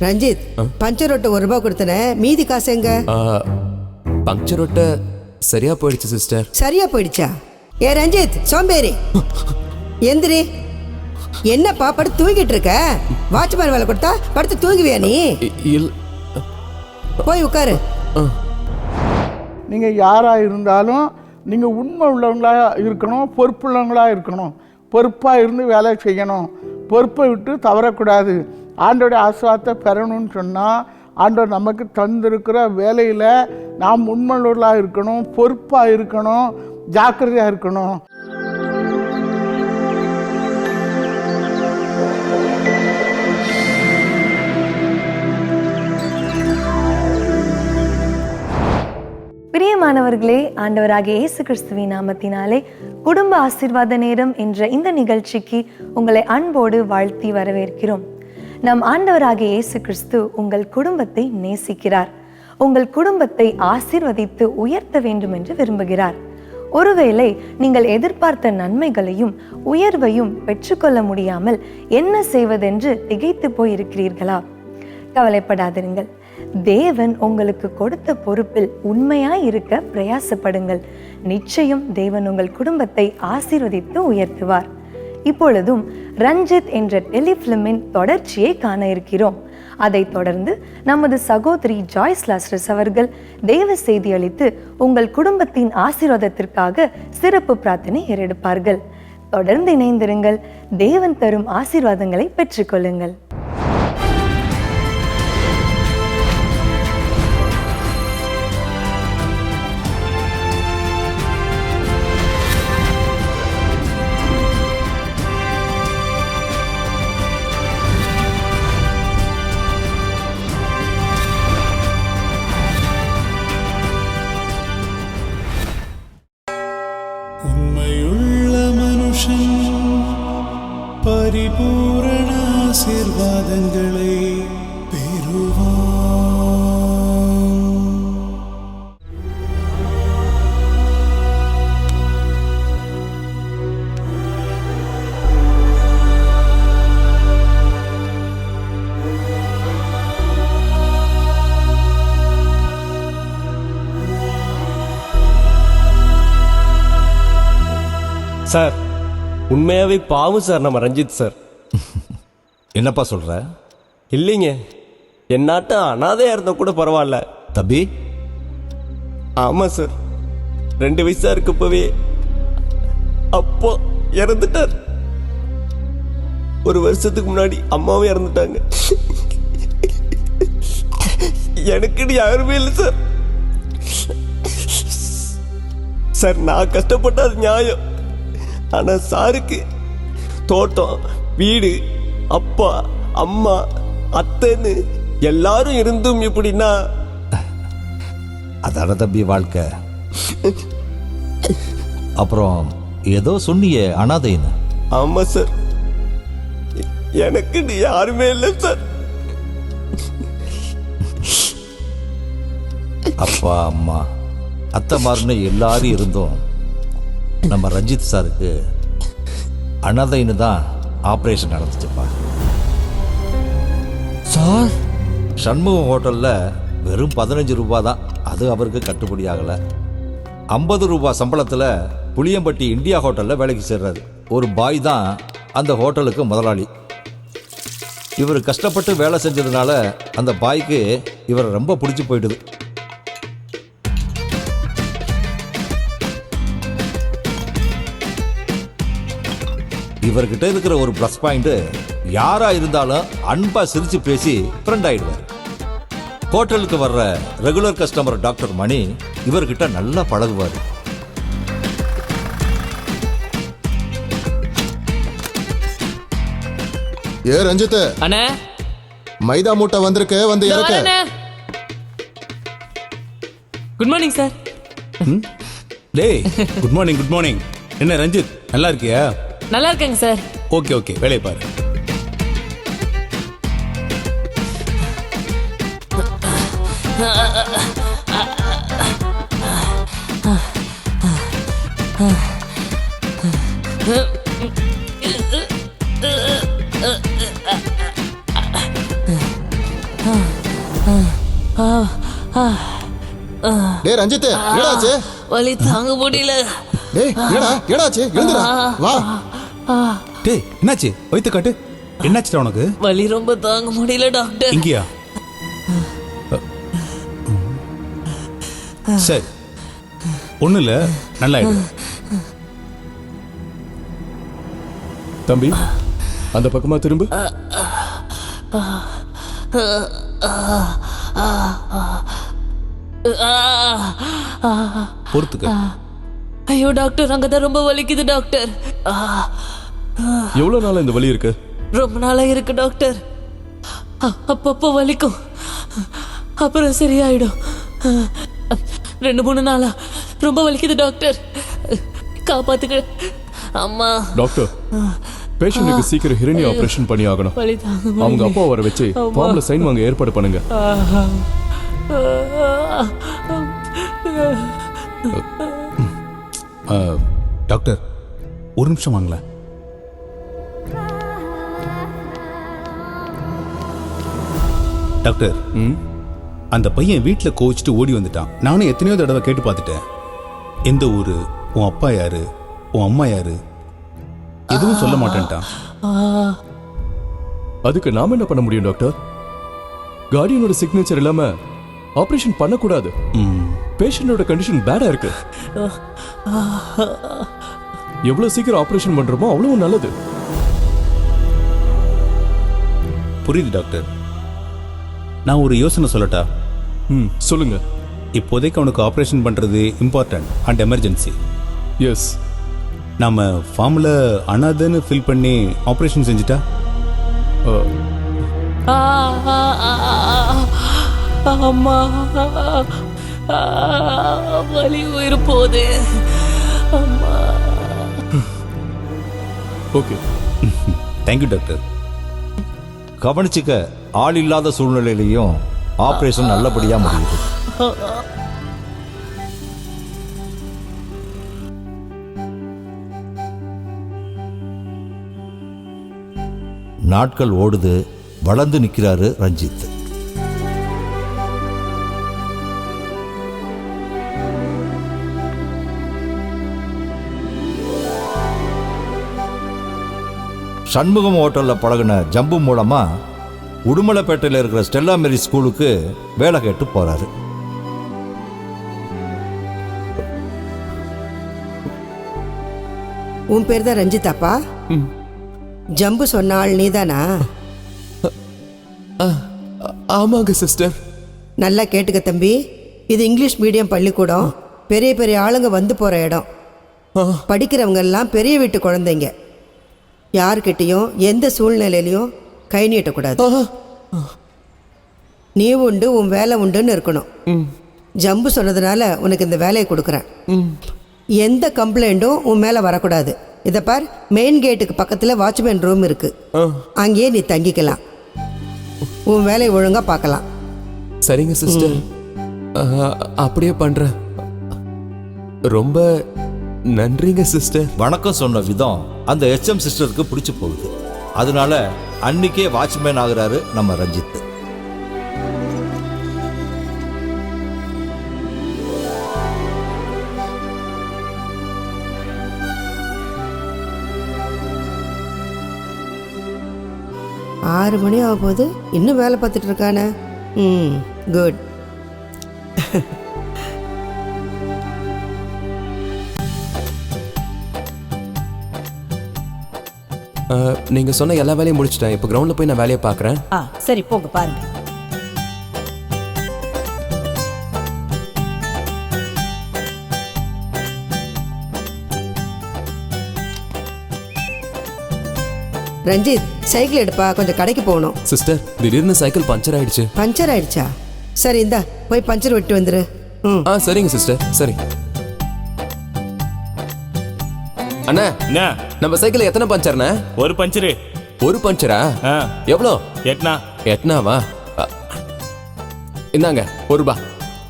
Ranjith puncture ரொட்டை ஒரு ரூபாய் கொடுத்தனேன் மீதி காசு எங்க? ஆ, பங்க்சர் ஒட்ட சரியா போயிடுச்சு சிஸ்டர். சரியா போயிடுச்சா? ஏ ரஞ்சித் சோம்பேறி. எந்திரி. என்னப்பா படுத்து தூங்கிட்டு இருக்க? வாட்ச்மேன் வேலை கொடுத்தா படுத்து தூங்குவியா நீ? போய் உட்காரு. நீங்கள் யாராக இருந்தாலும் நீங்கள் உண்மை உள்ளவங்களா இருக்கணும் பொறுப்புள்ளவங்களா இருக்கணும். பொறுப்பாக இருந்து வேலை செய்யணும். பொறுப்பை விட்டு தவறக்கூடாது. ஆண்டோட ஆசுவாத்தை பெறணும்னு சொன்னால் ஆண்டவர் நமக்கு தந்திருக்கிற வேலையில் நாம் உண்மையுள்ளாக இருக்கணும் பொறுப்பாக இருக்கணும் ஜாக்கிரதையாக இருக்கணும். பிரியமானவர்களே ஆண்டவராகிய இயேசு கிறிஸ்துவின் நாமத்தினாலே குடும்ப ஆசீர்வாத நேரம் என்ற இந்த நிகழ்ச்சிக்கு உங்களை அன்போடு வாழ்த்தி வரவேற்கிறோம். நம் ஆண்டவராகிய இயேசு கிறிஸ்து உங்கள் குடும்பத்தை நேசிக்கிறார். உங்கள் குடும்பத்தை ஆசிர்வதித்து உயர்த்த வேண்டும் என்று விரும்புகிறார். ஒருவேளை நீங்கள் எதிர்பார்த்த நன்மைகளையும் உயர்வையும் பெற்றுக்கொள்ள முடியாமல் என்ன செய்வதென்று திகைத்து போயிருக்கிறீர்களா? கவலைப்படாதிருங்கள். தேவன் உங்களுக்கு கொடுத்த பொறுப்பில் உண்மையாய் இருக்க பிரயாசப்படுங்கள். நிச்சயம் தேவன் உங்கள் குடும்பத்தை ஆசீர்வதித்து உயர்த்துவார். இப்பொழுதும் ரஞ்சித் என்ற டெலிஃபிலிமின் தொடர்ச்சியை காண இருக்கிறோம். அதைத் தொடர்ந்து நமது சகோதரி ஜாய்ஸ் லாஸ்ரஸ் அவர்கள் தேவ செய்தி அளித்து உங்கள் குடும்பத்தின் ஆசீர்வாதத்திற்காக சிறப்பு பிரார்த்தனை ஏறெடுப்பார்கள். தொடர்ந்து இணைந்திருங்கள். தேவன் தரும் ஆசீர்வாதங்களை பெற்றுக்கொள்ளுங்கள். சார் உண்மையாவே பாவம் சார் நம்ம ரஞ்சித் சார். என்னப்பா சொல்ற? இல்லைங்க. என்னாட்டம் அனாதையா இருந்தா கூட பரவாயில்ல. தம்பி? ஆமா சார். ரெண்டு வயசா இருக்கப்பவே அப்போ இறந்துட்டார். ஒரு வருஷத்துக்கு முன்னாடி அம்மாவும் இறந்துட்டாங்க. எனக்குன்னு யாருமே இல்லை சார். சார் நான் கஷ்டப்பட்ட அது நியாயம். ஆனா சாருக்கு தோட்டம் வீடு அப்பா அம்மா அத்தைன்னு எல்லாரும் இருந்தும் இப்படின்னா அதான தம்பி வாழ்க்கை. அப்புறம் ஏதோ சொன்னியே அனாதைன்னு. ஆமா சார். எ- எனக்குன்னு யாருமே இல்லை சார். அப்பா அம்மா அத்தைமாருன்னு எல்லாரும் இருந்தோம். நம்ம ரஞ்சித் சாருக்கு அனாதைன்னு தான் ஆப்ரேஷன் நடந்துச்சுப்பா. சார்? சண்முகம் ஹோட்டலில் வெறும் பதினஞ்சு ரூபா தான். அது அவருக்கு கட்டுப்படி ஆகலை. ஐம்பது ரூபா சம்பளத்தில் புளியம்பட்டி இந்தியா ஹோட்டலில் வேலைக்கு சேர்றாரு. ஒரு பாய் தான் அந்த ஹோட்டலுக்கு முதலாளி. இவர் கஷ்டப்பட்டு வேலை செஞ்சதுனால அந்த பாய்க்கு இவரை ரொம்ப பிடிச்சி போயிடுது. இவர்கிட்ட இருக்கிற ஒரு ப்ளஸ் பாயிண்ட் யாரா இருந்தாலும் அன்பா சிரிச்சு பேசி ஃப்ரெண்ட் ஆயிடுவார். ஹோட்டலுக்கு வர்ற ரெகுலர் கஸ்டமர் டாக்டர் மணி இவர்கிட்ட நல்லா பழகுவார். ஏ ரஞ்சித் அண்ணே. மைதா மூட்டை வந்திருக்கு வந்து இறக்க. குட் மார்னிங் சார் டேய் குட் மார்னிங் குட் மார்னிங் என்ன ரஞ்சித் நல்லா இருக்கியா? நல்லா இருக்கேங்க சார். Okay okay. வேலையை பாரு. டேய் ரஞ்சித் ஏடாச்சு வலி தாங்க முடியல. டேய் ஏடா ஏடாச்சு எழுந்துடா. வா. டேய் என்னாச்சு வயிற்று காட்டு என்னாச்சுடா உனக்கு வலி ரொம்ப தாங்க முடியல டாக்டர் இங்கேயா சரி ஒன்றும் இல்லை நல்லா தம்பி அந்த பக்கமா திரும்ப பொறுத்துக்க ஐயோ டாக்டர் அங்கதான் ரொம்ப வலிக்குது டாக்டர் எவ்வளவு நாளா இந்த வலி இருக்கு? ரொம்ப நாளா இருக்கு டாக்டர். அப்பப்போ வலிக்கும். அப்புறம் சரியாயிடும். ரெண்டு மூணு நாளா. ரொம்ப வலிக்குது டாக்டர். காப்பாத்துக்க அம்மா. டாக்டர் பேஷண்ட்டுக்கு சீக்கிரம் ஹிரண்ய ஆபரேஷன் பண்ணி ஆகணும். அவங்க அப்பா வர வச்சு ஃபார்ம்ல சைன் வாங்க ஏற்பாடு பண்ணுங்க. டாக்டர் ஒரு நிமிஷம் வாங்களேன். டாக்டர் அந்த பையன் வீட்டில் கோவிச்சுட்டு ஓடி வந்துட்டான். நானும் எத்தனையோ தடவை கேட்டு பார்த்துட்டேன். எந்த ஊரு? உன் அப்பா யாரு? உன் அம்மா யாரு? எதுவும் சொல்ல மாட்டேன்ட்டான். அதுக்கு நாம என்ன பண்ண முடியும் டாக்டர் கார்டியனோட சிக்னேச்சர் இல்லாம ஆபரேஷன் பண்ணக்கூடாது. பேஷண்டோட கண்டிஷன் பேடா இருக்கு. எவ்வளவு சீக்கிரம் ஆபரேஷன் பண்றோமோ அவ்வளவு நல்லது. புரியுது டாக்டர் நான் ஒரு யோசனை சொல்லட்டா? ம் சொல்லுங்க. இப்போதைக்கு அவனுக்கு ஆப்ரேஷன் பண்ணுறது இம்பார்ட்டன்ட் அண்ட் எமர்ஜென்சி எஸ் நாம ஃபார்மில் அனாதன்னு ஃபில் பண்ணி ஆப்ரேஷன் செஞ்சுட்டா? அம்மா. வலி உயிர் போகுது. அம்மா. ஓகே. தேங்க்யூ டாக்டர் கவனிச்சுக்க. ஆள் இல்லாத சூழ்நிலையிலையும் ஆபரேஷன் நல்லபடியா முடியுது. நாட்கள் ஓடுது. வளர்ந்து நிற்கிறாரு ரஞ்சித். சண்முகம் ஹோட்டலில் பழகுன ஜம்பு மூலமா உடுமலைப்பேட்டையில் இருக்கிற ஸ்டெல்லா மேரி ஸ்கூலுக்கு வேலை கேட்டு போறாரு. உன் பேர் தான் ரஞ்சிதாப்பா? ஜம்பு சொன்ன ஆள் நீதானா? ஆமாங்க சிஸ்டர். நல்லா கேட்டுக்க தம்பி. இது இங்கிலீஷ் மீடியம் பள்ளிக்கூடம். பெரிய பெரிய ஆளுங்க வந்து போகிற இடம். படிக்கிறவங்க எல்லாம் பெரிய வீட்டு குழந்தைங்க. யார்கிட்டயும் எந்த சூழ்நிலையிலையும் கை நீட்டக்கூடாது. நீ உண்டு உன் வேலை உண்டுன்னு இருக்கணும். ஜம்பு சொன்னதுனால உனக்கு இந்த வேலையை கொடுக்குறேன். எந்த கம்ப்ளைண்ட்டும் உன் மேலே வரக்கூடாது. இதை பார் மெயின் கேட்டுக்கு பக்கத்தில் வாட்ச்மேன் ரூம் இருக்கு. அங்கேயே நீ தங்கிக்கலாம். உன் வேலையை ஒழுங்காக பார்க்கலாம். சரிங்க சிஸ்டர் அப்படியே பண்றேன். ரொம்ப நன்றிங்க சிஸ்டர் வணக்கம் சொன்ன விதம் அந்த எச்எம் சிஸ்டருக்கு பிடிச்சு போகுது. அதனால அன்னைக்கே வாட்ச்மேன் ஆகுறாரு நம்ம ரஞ்சித். ஆறு மணி ஆகும் போது இன்னும் வேலை பார்த்துட்டு இருக்கானே? ம் குட் நீங்க சொன்ன எல்லா வேலையும் முடிச்சிட்டேன். இப்போ கிரவுண்ட்ல போய் நான் வேலையை பார்க்குறேன். ஆ சரி போங்க பாருங்க. ரஞ்சித் சைக்கிள் எடுப்பா கொஞ்சம் கடைக்கு போகணும். சிஸ்டர் திடீர்னு சைக்கிள் பஞ்சர் ஆயிடுச்சு. பஞ்சர் ஆயிடுச்சா? சரி இந்தா போய் பஞ்சர் விட்டு வந்துரு. ம். ஆ சரிங்க சிஸ்டர் சரி. அண்ணா என்ன நம்ம சைக்கிள் எத்தனை பஞ்சர்ண்ணே ஒரு பஞ்சரு ஒரு பஞ்சரா எவ்வளோ? எட்னா. எட்னாவா? இந்தாங்க ஒரு ரூபா.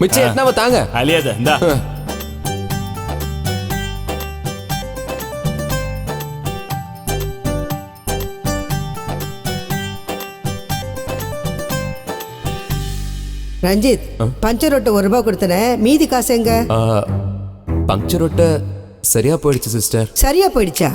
மிச்சம் எட்னாவா தாங்க. அழியாத இந்தா. ரஞ்சித் பஞ்சர் ரொட்டை ஒரு ரூபாய் கொடுத்தனே. மீதி காசு எங்க? ஆ, பங்க்சர் ஒட்ட சரியா போயிடுச்சு சிஸ்டர் சரியா போயிடுச்சா?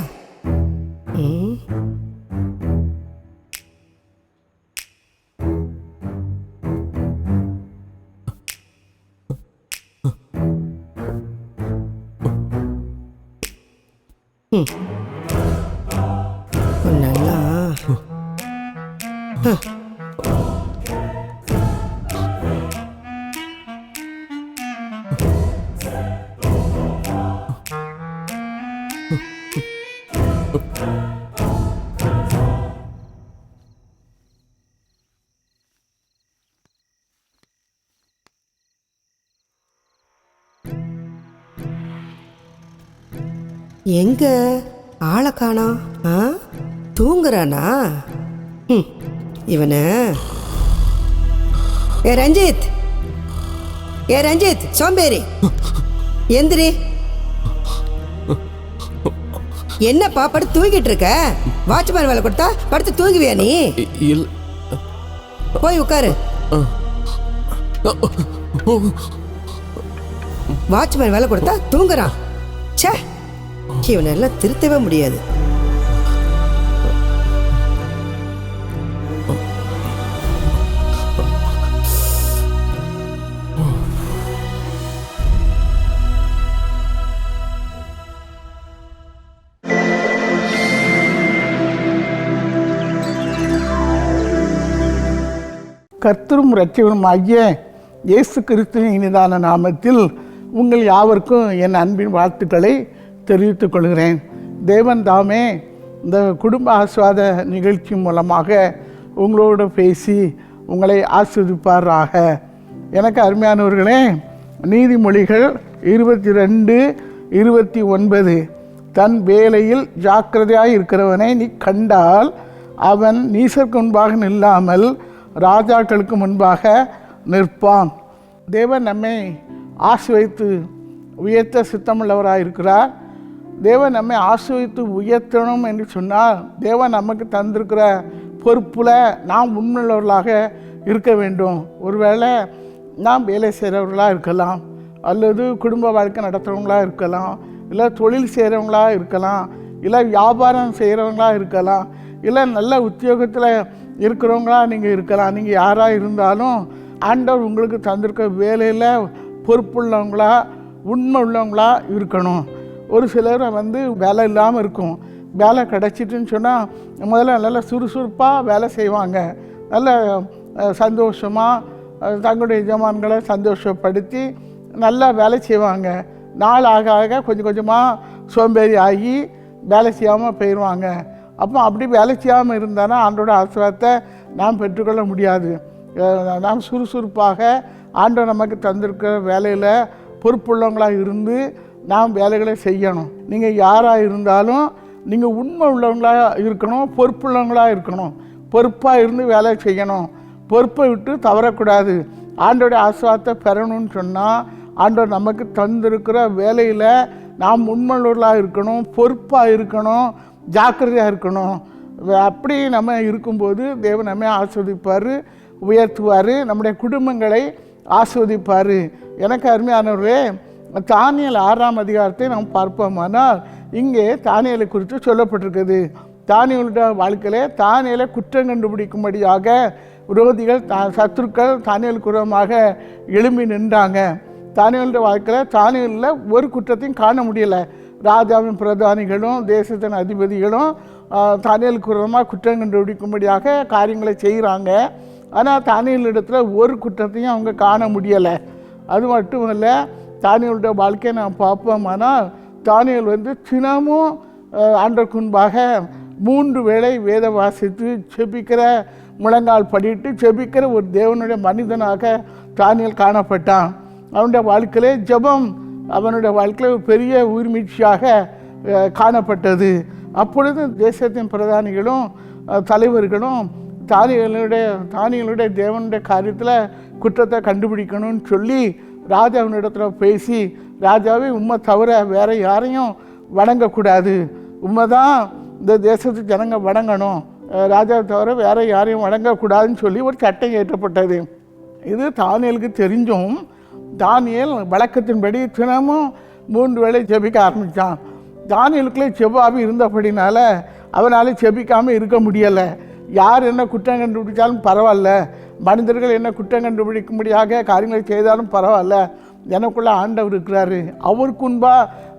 ம். எங்க? ஆளை காணோம் ஆ? தூங்குறானா? ம், இவன. ஏ ரஞ்சித். ஏ ரஞ்சித் சோம்பேறி. எந்திரி. என்னப்பா படுத்து தூங்கிட்டு இருக்க? வாட்ச்மேன் வேலை கொடுத்தா படுத்து தூங்குவியா நீ? போய் உட்காரு வாட்ச்மேன் வேலை கொடுத்தா தூங்குறான். ச்சே. இவனை எல்லாம் திருத்தவே முடியாது. கர்த்தரும் ரட்சகரும் ஆகிய இயேசு கிறிஸ்துவின் இனிதான நாமத்தில் உங்கள் யாவருக்கும் என் அன்பின் வாழ்த்துக்களை தெரிவித்துக் கொள்கிறேன் தேவன் தாமே இந்த குடும்ப ஆஸ்வாத நிகழ்ச்சி மூலமாக உங்களோடு பேசி உங்களை ஆஸ்வதிப்பாராக எனக்கு அருமையானவர்களே நீதிமொழிகள் இருபத்தி ரெண்டு இருபத்தி ஒன்பது. தன் வேலையில் ஜாக்கிரதையாக இருக்கிறவனை நீ கண்டால் அவன் நீசருக்கு முன்பாக நில்லாமல் ராஜாக்களுக்கு முன்பாக நிற்பான். தேவன் நம்மை ஆசிர்வதித்து உயர்த்த சித்தமுள்ளவராக இருக்கிறார் தேவன் நம்மை ஆசிரியத்து உயர்த்தணும் என்று சொன்னால் தேவன் நமக்கு தந்திருக்கிற பொறுப்பில் நாம் உண்மையுள்ளவர்களாக இருக்க வேண்டும். ஒருவேளை நாம் வேலை செய்கிறவர்களாக இருக்கலாம் அல்லது குடும்ப வாழ்க்கை நடத்துகிறவங்களாக இருக்கலாம் இல்லை தொழில் செய்கிறவங்களாக இருக்கலாம் இல்லை வியாபாரம் செய்கிறவங்களாக இருக்கலாம் இல்லை நல்ல உத்தியோகத்தில் இருக்கிறவங்களா நீங்கள் இருக்கலாம். நீங்கள் யாராக இருந்தாலும் ஆண்டவர் உங்களுக்கு தந்திருக்க வேலையில் பொறுப்புள்ளவங்களா உண்மை உள்ளவங்களா இருக்கணும். ஒரு சிலர் வந்து வேலை இல்லாமல் இருக்கும். வேலை கிடச்சிட்டுன்னு சொன்னால் முதல்ல நல்லா சுறுசுறுப்பாக வேலை செய்வாங்க. நல்ல சந்தோஷமாக தங்களுடைய எஜமான்களை சந்தோஷப்படுத்தி நல்லா வேலை செய்வாங்க. நாள் ஆக ஆக கொஞ்சம் கொஞ்சமாக சோம்பேறி ஆகி வேலை செய்யாமல் போயிடுவாங்க அப்போ அப்படி வேலை செய்யாமல் இருந்தானா ஆண்டோட ஆசீர்வாதத்தை நாம் பெற்றுக்கொள்ள முடியாது. நாம் சுறுசுறுப்பாக ஆண்டோ நமக்கு தந்திருக்கிற வேலையில் பொறுப்புள்ளவங்களாக இருந்து நாம் வேலைகளை செய்யணும். நீங்கள் யாராக இருந்தாலும் நீங்கள் உண்மை உள்ளவங்களாக இருக்கணும் பொறுப்புள்ளவங்களாக இருக்கணும். பொறுப்பாக இருந்து வேலை செய்யணும். பொறுப்பை விட்டு தவறக்கூடாது. ஆண்டோடைய ஆசீர்வாதத்தை பெறணும்னு சொன்னால் ஆண்டவர் நமக்கு தந்திருக்கிற வேலையில் நாம் உண்மையுள்ளவர்களாக இருக்கணும் பொறுப்பாக இருக்கணும் ஜாக்கிரதையாக இருக்கணும். அப்படி நம்ம இருக்கும்போது தேவன் நம்மை ஆஸ்வதிப்பார் உயர்த்துவார் நம்முடைய குடும்பங்களை ஆஸ்வதிப்பார் எனக்கு அருமையானவரே தானியல் ஆறாம் அதிகாரத்தை நாம் பார்ப்போமானால் இங்கே தானியலை குறித்து சொல்லப்பட்டிருக்குது தானியலுடைய வாழ்க்கையில் தானியலை குற்றம் கண்டுபிடிக்கும்படியாக விரோதிகள் தா சத்துருக்கள் தானியல் குரமாக எழும்பி நின்றாங்க. தானியலுடைய வாழ்க்கையில் தானியலில் ஒரு குற்றத்தையும் காண முடியலை. ராஜாவின் பிரதானிகளும் தேசத்தின் அதிபதிகளும் தானியல் குரமாக குற்றம் கண்டுபிடிக்கும்படியாக காரியங்களை செய்கிறாங்க. ஆனால் தானியல் இடத்துல ஒரு குற்றத்தையும் அவங்க காண முடியலை. அது மட்டும் இல்லை தானியலுடைய வாழ்க்கையை நான் பார்ப்போமானால் தானியல் வந்து தினமும் அஹ், மூன்று வேளை வேத வாசித்து செபிக்கிற முழங்கால் படிட்டு செபிக்கிற ஒரு தேவனுடைய மனிதனாக தானியல் காணப்பட்டான். அவனுடைய வாழ்க்கையிலே ஜெபம் அவனுடைய வாழ்க்கையில் ஒரு பெரிய உயிர்மீழ்ச்சியாக காணப்பட்டது. அப்பொழுது தேசத்தின் பிரதானிகளும் தலைவர்களும் தானியலுடைய தானியலுடைய தேவனுடைய காரியத்தில் குற்றத்தை கண்டுபிடிக்கணும்னு சொல்லி ராஜாவினிடத்தில் பேசி ராஜாவே உண்மை தவிர வேற யாரையும் வணங்கக்கூடாது. உண்மை தான் இந்த தேசத்து ஜனங்க வணங்கணும். ராஜாவை தவிர வேற யாரையும் வணங்கக்கூடாதுன்னு சொல்லி ஒரு சட்டம் ஏற்றப்பட்டது. இது தானியலுக்கு தெரிஞ்சும் தானியல் வழக்கத்தின்படி தினமும் மூன்று வேளை ஜெபிக்க ஆரம்பித்தான் தானியலுக்குள்ளே செவ்வாவி இருந்தபடினால அவனால் செபிக்காமல் இருக்க முடியலை. யார் என்ன குற்றம் கண்டுபிடிச்சாலும் பரவாயில்ல. மனிதர்கள் என்ன குற்றம் கண்டுபிடிக்கும்படியாக காரியங்களை செய்தாலும் பரவாயில்ல. எனக்குள்ளே ஆண்டவர் இருக்கிறாரு. அவருக்கு முன்பா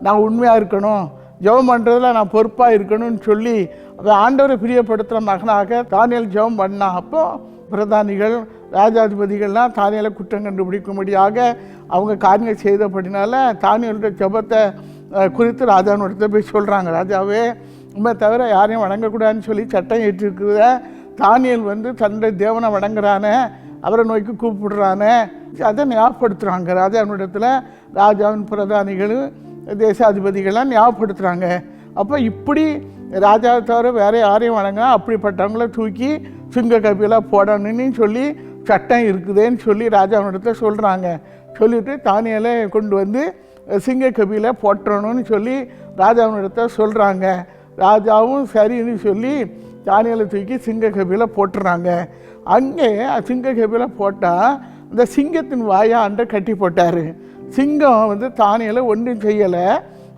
நான் உண்மையாக இருக்கணும். ஜெபம் பண்ணுறதுல நான் பொறுப்பாக இருக்கணும்னு சொல்லி அதை ஆண்டவரை பிரியப்படுத்துகிற மகனாக தானியல் ஜெபம் பண்ணா. அப்போ பிரதானிகள் ராஜாதிபதிகள்லாம் தானியலை குற்றம் கண்டுபிடிக்கும்படியாக அவங்க காரியங்கள் செய்தபடினால தானியலுடைய ஜெபத்தை குறித்து ராஜாவினிடத்தை போய் சொல்கிறாங்க ராஜாவே உண்மை தவிர யாரையும் வணங்கக்கூடாதுன்னு சொல்லி சட்டம் ஏற்றிருக்கிறத தானியல் வந்து தன்னுடைய தேவனை வணங்குறானே அவரை நோக்கி கூப்பிடுறானே அதை ஞாபகப்படுத்துகிறாங்க ராஜாவினிடத்தில் ராஜாவின் பிரதானிகளும் தேசாதிபதிகள்லாம் ஞாபகப்படுத்துகிறாங்க அப்போ இப்படி ராஜாவை தவிர வேறு யாரையும் வணங்க அப்படிப்பட்டவங்கள தூக்கி சிங்க கபிலாக போடணும்னு சொல்லி சட்டம் இருக்குதுன்னு சொல்லி ராஜாவினிடத்தில் சொல்கிறாங்க சொல்லிவிட்டு தானியலை கொண்டு வந்து சிங்க கபியில் போட்டுறணும்னு சொல்லி ராஜாவினிடத்தை சொல்கிறாங்க ராஜாவும் சரின்னு சொல்லி தானியலை தூக்கி சிங்க போட்டுறாங்க. அங்கே சிங்க போட்டால் அந்த சிங்கத்தின் வாயை வாயாண்ட கட்டி போட்டார். சிங்கம் வந்து தானியலை ஒன்றும் செய்யலை.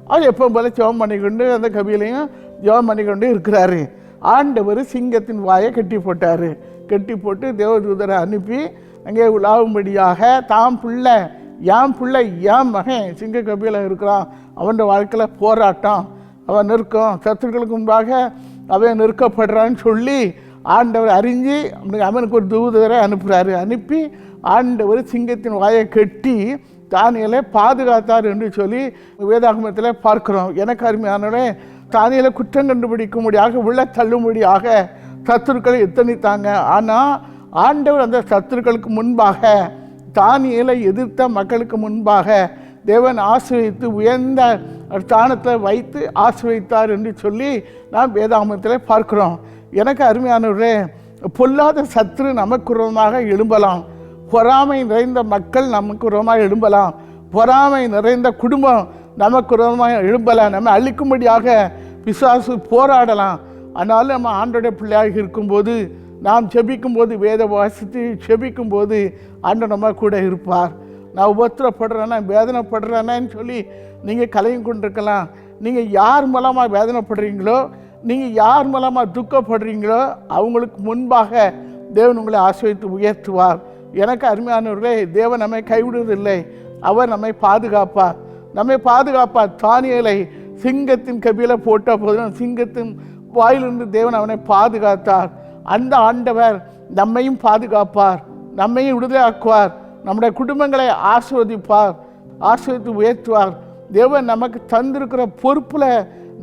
அவர் எப்போ போல ஜெபம் பண்ணிக்கொண்டு அந்த கபிலையும் ஜோம் பண்ணிக்கொண்டு இருக்கிறாரு. ஆண்டவர் சிங்கத்தின் வாயை கட்டி போட்டார். கட்டி போட்டு தேவதூதரை அனுப்பி அங்கே உலாவும்படியாக தாம் பிள்ளை என் பிள்ளை என் மகன் சிங்க கபியில் இருக்கிறான். அவன் வாழ்க்கையில் போராட்டம். அவன் நிற்கும். சத்துருக்களுக்கு முன்பாக அவன் நிற்கப்படுறான்னு சொல்லி ஆண்டவர் அறிஞ்சு அவனுக்கு அவனுக்கு ஒரு தூதரை அனுப்புகிறாரு அனுப்பி ஆண்டவர் சிங்கத்தின் வாயை கட்டி தானியலை பாதுகாத்தார் என்று சொல்லி வேதாகமத்தில் பார்க்கிறோம். எனக்கு அருமையானவரே தானியலை குற்றம் கண்டுபிடிக்கும்படியாக உள்ள தள்ளும்படியாக சத்துருக்களை எத்தனித்தாங்க. ஆனால் ஆண்டவர் அந்த சத்துருக்களுக்கு முன்பாக தானியலை எதிர்த்த மக்களுக்கு முன்பாக தேவன் ஆசிரியத்து உயர்ந்த ஸ்தானத்தில் வைத்து ஆசிரியத்தார் என்று சொல்லி நாம் வேதாமத்தில் பார்க்கிறோம். எனக்கு அருமையானவரே பொல்லாத சத்ரு நமக்கு விரோதமாக எழும்பலாம். பொறாமை நிறைந்த மக்கள் நமக்கு விரோதமாக எழும்பலாம். பொறாமை நிறைந்த குடும்பம் நமக்கு விரோதமாக எழும்பலாம். நம்ம அழிக்கும்படியாக பிசாசு போராடலாம். ஆனாலும் நம்ம ஆண்டோடைய பிள்ளையாக இருக்கும்போது நாம் செபிக்கும்போது வேத வாசித்து செபிக்கும்போது ஆண்டவர் நம்ம கூட இருப்பார். நான் உபத்திரப்படுறேன்னா வேதனைப்படுறேன்னு சொல்லி நீங்கள் கலையும் கொண்டிருக்கலாம். நீங்கள் யார் மூலமாக வேதனைப்படுறீங்களோ நீங்கள் யார் மூலமாக துக்கப்படுறீங்களோ அவங்களுக்கு முன்பாக தேவன் உங்களை ஆசிரியத்து உயர்த்துவார். எனக்கு அருமையானவர்களே தேவன் நம்மை கைவிடுவதில்லை. அவர் நம்மை பாதுகாப்பார். நம்மை பாதுகாப்பார். தானியலை சிங்கத்தின் கபில போட்ட போதும் சிங்கத்தின் வாயிலிருந்து தேவன் அவனை பாதுகாத்தார். அந்த ஆண்டவர் நம்மையும் பாதுகாப்பார். நம்மையும் விடுதலையாக்குவார். நம்முடைய குடும்பங்களை ஆசிர்வதிப்பார் ஆசிர்வதித்து உயர்த்துவார். தேவன் நமக்கு தந்திருக்கிற பொறுப்பில்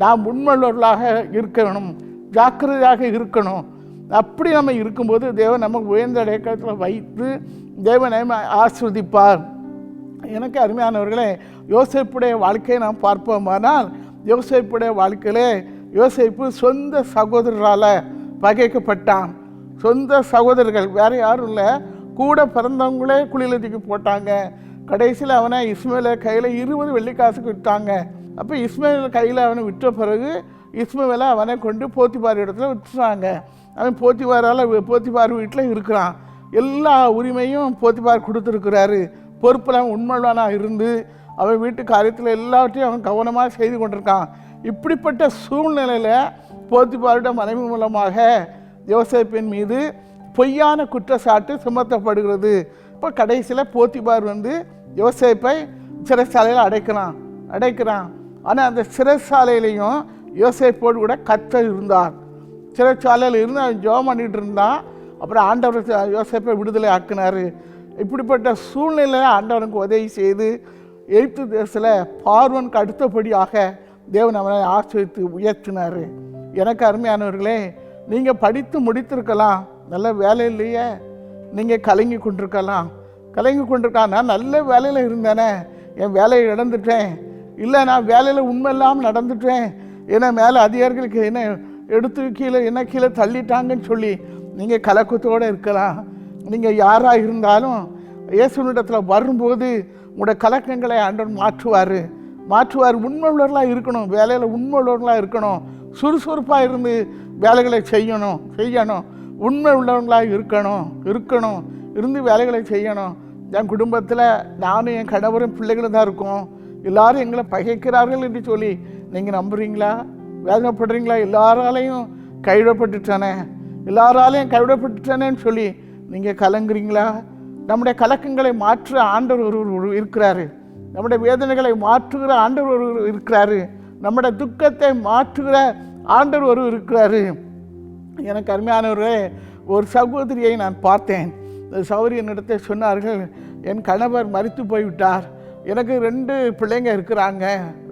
நாம் உண்மையுள்ளவர்களாக இருக்கணும் ஜாக்கிரதையாக இருக்கணும். அப்படி நம்ம இருக்கும்போது தேவன் நமக்கு உயர்ந்த இடைக்கத்தில் வைத்து தேவனை ஆஸ்வதிப்பார் எனக்கு அருமையானவர்களே யோசிப்புடைய வாழ்க்கையை நாம் பார்ப்போமானால் யோசிப்புடைய வாழ்க்கையிலே யோசிப்பு சொந்த சகோதரரால் பகைக்கப்பட்டான். சொந்த சகோதரர்கள் வேறு யாரும் இல்லை. கூட பிறந்தவங்களே குளியலத்துக்கு தூக்கி போட்டாங்க. கடைசியில் அவனை இஸ்மேல கையில் இருபது வெள்ளிக்காசுக்கு விட்டாங்க அப்போ இஸ்மேல் கையில் அவனை விட்ட பிறகு இஸ்மேலை அவனை கொண்டு போத்திபார் இடத்துல விட்டுறாங்க அவன் போத்திபாரால் போத்திபார் வீட்டில் இருக்கிறான். எல்லா உரிமையும் போத்திபார் கொடுத்துருக்கிறாரு. பொறுப்பில் அவன் உண்மையானாக இருந்து அவன் வீட்டு காரியத்தில் எல்லாவற்றையும் அவன் கவனமாக செய்து கொண்டிருக்கான். இப்படிப்பட்ட சூழ்நிலையில் போத்திபாருடைய மனைவி மூலமாக யோசேப்பின் மீது பொய்யான குற்றச்சாட்டு சுமத்தப்படுகிறது. இப்போ கடைசியில் போத்திபார் வந்து யோசேப்பை சிறைச்சாலையில் அடைக்கிறான் அடைக்கிறான். ஆனால் அந்த சிறைச்சாலையிலையும் யோசேப்போடு கூட கத்தர் இருந்தார். சிறைச்சாலையில் இருந்து அவன் ஜெபம் பண்ணிகிட்டு இருந்தான். அப்புறம் ஆண்டவர் யோசேப்பை விடுதலை ஆக்கினார். இப்படிப்பட்ட சூழ்நிலையில் ஆண்டவனுக்கு உதவி செய்து எழுத்து தேசத்தில் பார்வனுக்கு அடுத்தபடியாக தேவன் அவனை ஆசிரியத்து உயர்த்தினார். எனக்கு அருமையானவர்களே நீங்கள் படித்து முடித்திருக்கலாம். நல்ல வேலை இல்லையே. நீங்கள் கலங்கி கொண்டிருக்கலாம். கலங்கி கொண்டிருக்கா நான் நல்ல வேலையில் இருந்தேனே. என் வேலையை இழந்துட்டேன். இல்லை நான் வேலையில் உண்மை இல்லாமல் நடந்துட்டேன். ஏன்னா மேலே அதிகாரிகளுக்கு என்ன எடுத்து கீழே என்ன கீழே தள்ளிட்டாங்கன்னு சொல்லி நீங்கள் கலக்கத்தோடு இருக்கலாம். நீங்கள் யாராக இருந்தாலும் இயேசுனிடத்தில் வரும்போது உங்களோட கலக்கங்களை ஆண்டவன் மாற்றுவார். மாற்றுவார். உண்மை உள்ளவர்களாக இருக்கணும். வேலையில் உண்மை உள்ளவர்களாக இருக்கணும். சுறுசுறுப்பாக இருந்து வேலைகளை செய்யணும். செய்யணும். உண்மை உள்ளவங்களாக இருக்கணும் இருக்கணும். இருந்து வேலைகளை செய்யணும். என் குடும்பத்தில் நானும் என் கணவரும் பிள்ளைகளும் தான் இருக்கோம். எல்லாரும் எங்களை பகைக்கிறார்கள் என்று சொல்லி நீங்கள் நம்புறீங்களா? வேதனைப்படுறீங்களா? எல்லாராலையும் கைவிடப்பட்டுட்டானே. எல்லாராலையும் கைவிடப்பட்டுட்டானேன்னு சொல்லி நீங்கள் கலங்குறீங்களா? நம்முடைய கலக்கங்களை மாற்ற ஆண்டவர் ஒருவர் ஒரு இருக்கிறாரு. நம்முடைய வேதனைகளை மாற்றுகிற ஆண்டவர் ஒருவர் இருக்கிறாரு. நம்முடைய துக்கத்தை மாற்றுகிற ஆண்டவர் ஒருவர் இருக்கிறாரு. எனக்கு அருமையானவரே ஒரு சகோதரியை நான் பார்த்தேன். இந்த சகோதரி என்னிடத்தை சொன்னார்கள் என் கணவர் மறித்து போய்விட்டார். எனக்கு ரெண்டு பிள்ளைங்க இருக்கிறாங்க.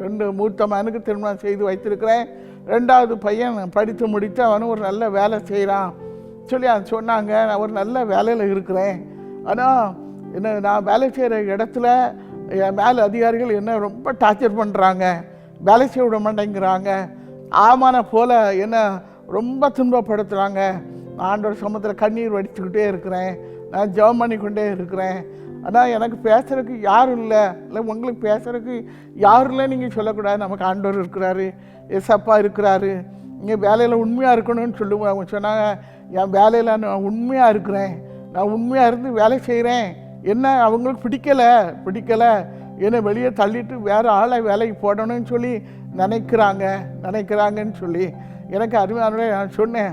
ரெண்டு மூத்த மகனுக்கு திருமணம் செய்து வைத்திருக்கிறேன். ரெண்டாவது பையன் படித்து முடித்து அவனும் ஒரு நல்ல வேலை செய்கிறான். சொல்லி அது சொன்னாங்க நான் ஒரு நல்ல வேலையில் இருக்கிறேன். ஆனால் என்ன நான் வேலை செய்கிற இடத்துல என் மேலே அதிகாரிகள் என்ன ரொம்ப டார்ச்சர் பண்ணுறாங்க வேலை செய்ய விட மாட்டேங்கிறாங்க. ஆமான போல என்ன ரொம்ப துன்பப்படுத்துகிறாங்க நான் ஆண்டவர் சமத்தில் கண்ணீர் வடிச்சுக்கிட்டே இருக்கிறேன். நான் ஜெபம் பண்ணிக்கொண்டே இருக்கிறேன். ஆனால் எனக்கு பேசுகிறதுக்கு யாரும் இல்லை. இல்லை உங்களுக்கு பேசுகிறதுக்கு யாரும் இல்லை நீங்கள் சொல்லக்கூடாது. நமக்கு ஆண்டவர் இருக்கிறாரு. எசப்பா இருக்கிறாரு. நீங்கள் வேலையில் உண்மையாக இருக்கணும்னு சொல்லுவோம் அவங்க சொன்னாங்க என் வேலையில் நான் உண்மையாக இருக்கிறேன். நான் உண்மையாக இருந்து வேலை செய்கிறேன் என்ன அவங்களுக்கு பிடிக்கலை? பிடிக்கலை. என்னை வெளியே தள்ளிட்டு வேறு ஆளை வேலைக்கு போடணும்னு சொல்லி நினைக்கிறாங்க. நினைக்கிறாங்கன்னு சொல்லி எனக்கு அருமையானவரே நான் சொன்னேன்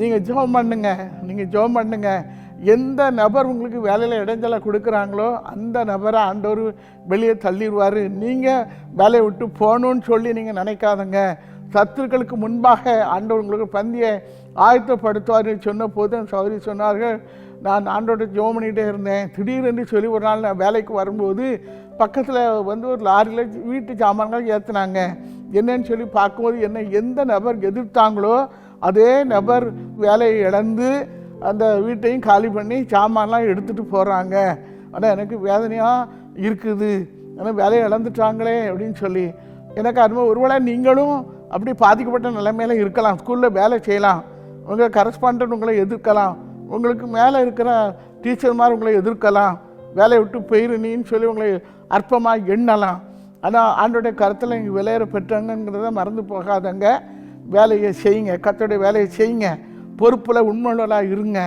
நீங்கள் ஜெபம் பண்ணுங்க நீங்கள் ஜெபம் பண்ணுங்க. எந்த நபர் உங்களுக்கு வேலையில் இடைஞ்சலை கொடுக்குறாங்களோ அந்த நபரை ஆண்டவர் வெளியே தள்ளிடுவார். நீங்கள் வேலையை விட்டு போகணும்னு சொல்லி நீங்கள் நினைக்காதங்க. சத்துருக்களுக்கு முன்பாக ஆண்டவர் உங்களுக்கு பந்தியை ஆயத்தப்படுத்துவார்னு சொன்ன போது சௌதரி சொன்னார்கள் நான் ஆண்டோட ஜெபம் பண்ணிகிட்டே இருந்தேன். திடீரென்று சொல்லி ஒரு நாள் நான் வேலைக்கு வரும்போது பக்கத்தில் வந்து ஒரு லாரியில் வீட்டு சாமான்கள் ஏற்றுனாங்க என்னன்னு சொல்லி பார்க்கும்போது என்ன எந்த நபர் எதிர்த்தாங்களோ அதே நபர் வேலையை இழந்து அந்த வீட்டையும் காலி பண்ணி சாமான்லாம் எடுத்துகிட்டு போகிறாங்க ஆனால் எனக்கு வேதனையாக இருக்குது. ஆனால் வேலையை இழந்துட்டாங்களே அப்படின்னு சொல்லி. எனக்கு அதுமாதிரி ஒருவேளை நீங்களும் அப்படி பாதிக்கப்பட்ட நிலைமையில இருக்கலாம். ஸ்கூலில் வேலை செய்யலாம். உங்கள் கரஸ்பாண்டன்ட் உங்களை எதிர்க்கலாம். உங்களுக்கு மேலே இருக்கிற டீச்சர் மாதிரி உங்களை எதிர்க்கலாம். வேலையை விட்டு போயிரு நீன்னு சொல்லி உங்களை அற்பமாக எண்ணலாம். ஆனால் ஆண்டோடைய கருத்தில் இங்கே விளையாட பெற்றாங்கிறத மறந்து போகாதங்க. வேலையை செய்யுங்க. கத்தோடைய வேலையை செய்யுங்க. பொறுப்பில் உண்மையுள்ளவர்களாக இருங்க.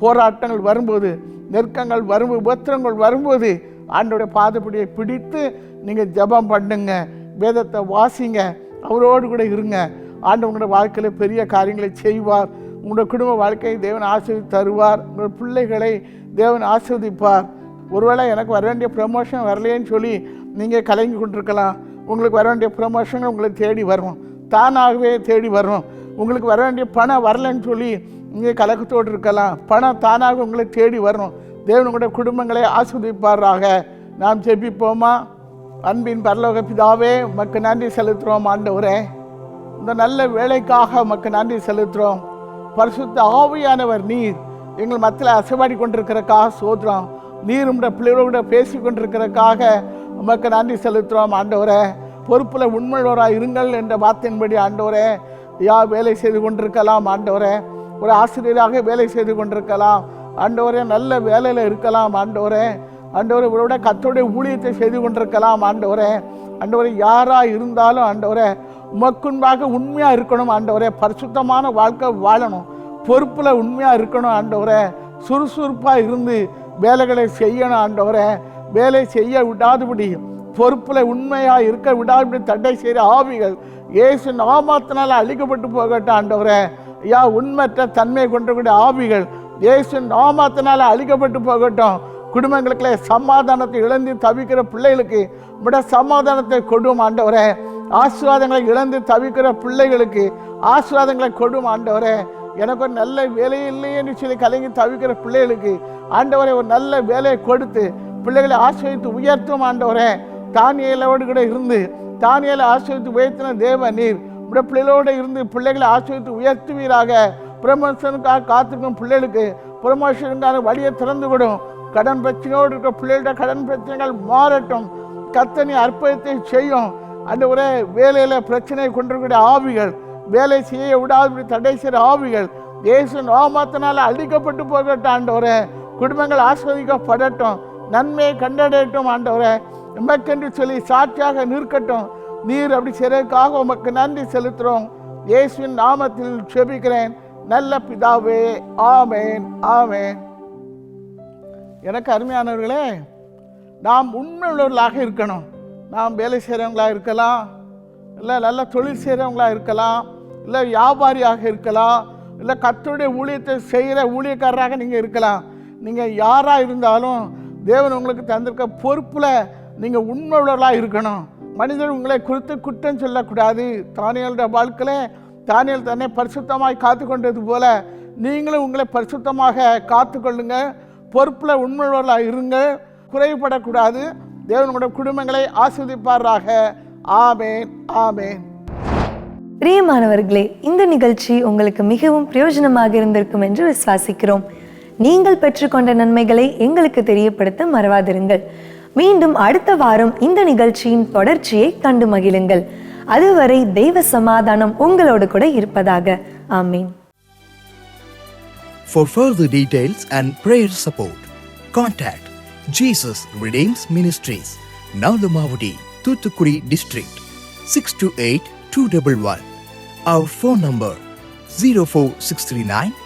போராட்டங்கள் வரும்போது நெருக்கங்கள் வரும் உபத்திரங்கள் வரும்போது ஆண்டோடைய பாதப்படியை பிடித்து நீங்கள் ஜெபம் பண்ணுங்க. வேதத்தை வாசிங்க. அவரோடு கூட இருங்க. ஆண்டு உங்களோட வாழ்க்கையில் பெரிய காரியங்களை செய்வார். உங்களோட குடும்ப வாழ்க்கையை தேவன் ஆசிர்வதி தருவார். உங்களோட பிள்ளைகளை தேவன் ஆசிர்வதிப்பார். ஒருவேளை எனக்கு வர வேண்டிய ப்ரமோஷன் வரலையேன்னு சொல்லி நீங்கள் கலங்கி கொண்டிருக்கலாம். உங்களுக்கு வர வேண்டிய ப்ரமோஷன் உங்களை தேடி வரும். தானாகவே தேடி வரும். உங்களுக்கு வர வேண்டிய பணம் வரலைன்னு சொல்லி நீங்கள் கலக்கத்தோடு இருக்கலாம். பணம் தானாக உங்களை தேடி வரும். தேவனுடைய குடும்பங்களை ஆஸ்வதிப்பாராக. நாம் ஜெபிப்போமா? அன்பின் பரலோக பிதாவே மக்கு நன்றி செலுத்துகிறோம் ஆண்டவரே. இந்த நல்ல வேலைக்காக மக்கு நன்றி செலுத்துகிறோம். பரிசுத்த ஆவியானவர் நீர் எங்கள் மத்தியில் அசைவாடி கொண்டிருக்கிறக்காக சோதுறோம் நீர் உடைய பிள்ளைகளோட பேசி கொண்டிருக்கிறக்காக உமக்கு நன்றி செலுத்துகிறோம் ஆண்டவரே. பொறுப்பில் உண்மையோராக இருங்கள் என்ற வார்த்தையின்படி ஆண்டவரே யா வேலை செய்து கொண்டிருக்கலாம் ஆண்டவரே. ஒரு ஆசிரியராக வேலை செய்து கொண்டிருக்கலாம் ஆண்டவரே. நல்ல வேலையில் இருக்கலாம் ஆண்டவரே. ஆண்டவரை இவரோட கத்தோடைய ஊழியத்தை செய்து கொண்டிருக்கலாம் ஆண்டவரே. ஆண்டவரை யாராக இருந்தாலும் ஆண்டவரே உமக்குன்பாக உண்மையாக இருக்கணும் ஆண்டவரே. பரிசுத்தமான வாழ்க்கை வாழணும். பொறுப்பில் உண்மையாக இருக்கணும் ஆண்டவரே. சுறுசுறுப்பாக இருந்து வேலைகளை செய்யணும் ஆண்டவரே. வேலை செய்ய விடாதபடி பொறுப்பில் உண்மையாக இருக்க விடாதபடி தடை செய்கிற ஆவிகள் இயேசு நாமத்தினால் அழிக்கப்பட்டு போகட்டும் ஆண்டவரே. ஐயா உண்மற்ற தன்மை கொண்டக்கூடிய ஆவிகள் இயேசு நாமத்தினால் அழிக்கப்பட்டு போகட்டும். குடும்பங்களுக்குள்ள சமாதானத்தை இழந்து தவிக்கிற பிள்ளைகளுக்கு விட சமாதானத்தை கொடும் ஆண்டவரே. ஆசீர்வாதங்களை இழந்து தவிக்கிற பிள்ளைகளுக்கு ஆசீர்வாதங்களை கொடும் ஆண்டவரே. எனக்கு ஒரு நல்ல வேலையே இல்லையேன்னு சொல்லி கலங்கி தவிக்கிற பிள்ளைகளுக்கு ஆண்டவரை ஒரு நல்ல வேலையை கொடுத்து பிள்ளைகளை ஆசிரியத்து உயர்த்தும் ஆண்டவரே. தானியலோடு கூட இருந்து தானியலை ஆசிரியத்து உயர்த்தின தேவ நீர் உடைய பிள்ளைகளோடு இருந்து பிள்ளைகளை ஆசிரியத்து உயர்த்துவீராக. பிரமோஷனுக்காக காத்திருக்கும் பிள்ளைகளுக்கு ப்ரமோஷனுக்கான வழியை திறந்து விடும் கடன் பிரச்சனையோடு இருக்க பிள்ளைகளோட கடன் பிரச்சனைகள் மாறட்டும். கத்தனி அற்புதத்தை செய்யும். அந்த ஒரே வேலையில் பிரச்சனை கொண்டிருக்கிற ஆவிகள் வேலை செய்ய விடாது தடை செய்கிற ஆவிகள் இயேசு நாமத்தினால அழிக்கப்பட்டு போகட்டும் ஆண்டவரே. குடும்பங்கள் ஆஸ்வதிக்கப்படட்டும் நன்மையை கண்டடையட்டும் ஆண்டவரே. எமக்கென்று சொல்லி சாட்சியாக நிற்கட்டும். நீர் அப்படி சிறைக்காக உமக்கு நன்றி செலுத்துகிறோம். இயேசுவின் நாமத்தில் செபிக்கிறேன். நல்ல பிதாவே ஆமேன் ஆமேன். எனக்கு அருமையானவர்களே நாம் உண்மை உள்ளவர்களாக இருக்கணும். நாம் வேலை செய்கிறவங்களாக இருக்கலாம். இல்லை நல்ல தொழில் செய்கிறவங்களாக இருக்கலாம். இல்லை வியாபாரியாக இருக்கலாம். இல்லை கத்துடைய ஊழியத்தை செய்கிற ஊழியக்காரராக நீங்கள் இருக்கலாம். நீங்கள் யாராக இருந்தாலும் தேவன் உங்களுக்கு தந்திருக்க பொறுப்பில் நீங்கள் உண்மையுள்ளவர்களாக இருக்கணும். மனிதர் உங்களை குறித்து குற்றம் சொல்லக்கூடாது. தானியலுடைய வாழ்க்கையில் தானியல் தன்னை பரிசுத்தமாய் காத்து கொண்டது போல நீங்களும் உங்களை பரிசுத்தமாக காத்துக்கொள்ளுங்க. பொறுப்பில் உண்மையுள்ளவர்களாக இருங்க. குறைபடக்கூடாது. தேவனுடைய குடும்பங்களை ஆஸ்வதிப்பாராக ஆமேன். ஆமேன். பிரியமானவர்களே இந்த நிகழ்ச்சி உங்களுக்கு மிகவும் பிரயோஜனமாக இருந்திருக்கும் என்று விசுவாசிக்கிறோம். நீங்கள் பெற்றுக்கொண்ட நன்மைகளை எங்களுக்கு தெரியப்படுத்த மறவாதிருங்கள் மீண்டும் அடுத்த வாரம் இந்த நிகழ்ச்சியின் தொடர்ச்சியை கண்டு மகிழுங்கள் அதுவரை தெய்வ சமாதானம் உங்களோடு கூட இருப்பதாக ஆமீன் For further details and prayer support, contact Jesus Redeems Ministries, Nalamavadi, Thuthukudi District, 628-211. Our phone number 04639